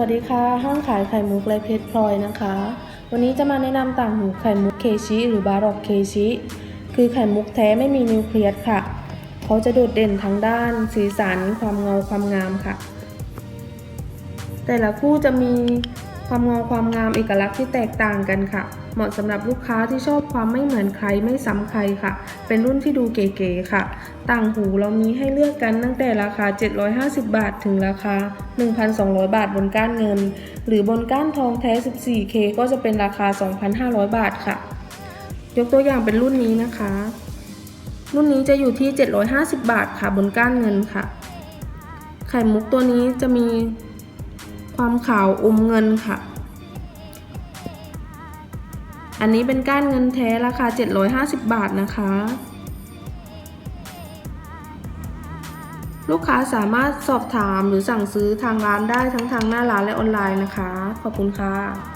วัสดีค่ะ ห้างขายไข่มุกและเพชรพลอยนะคะ วันนี้จะมาแนะนำต่างหูไข่มุกเคชิหรือบารอกเคชิ คือไข่มุกแท้ไม่มีนิวเคลียสค่ะ เขาจะโดดเด่นทั้งด้าน สีสัน ความเงาความงามค่ะ แต่ละคู่จะมี ความงาความงามเอกลักษณ์ที่แตกต่างกันค่ะ เหมาะสำหรับลูกค้าที่ชอบความไม่เหมือนใครไม่ซ้ำใครค่ะ เป็นรุ่นที่ดูเก๋ๆค่ะ ต่างหูเรามีให้เลือกกันตั้งแต่ราคา 750 บาทถึงราคา 1,200 บาทบนก้านเงิน หรือบนก้านทองแท้ 14K ก็จะเป็นราคา 2,500 บาทค่ะ ยกตัวอย่างเป็นรุ่นนี้นะคะ รุ่นนี้จะอยู่ที่ 750 บาทค่ะบนก้านเงินค่ะ ไข่มุกตัวนี้จะมี ความขาวอมเงินค่ะ อันนี้เป็นก้านเงินแท้ราคา 750 บาทนะคะ ลูกค้าสามารถสอบถามหรือสั่งซื้อทางร้านได้ทั้งทางหน้าร้านและออนไลน์นะคะ ขอบคุณค่ะ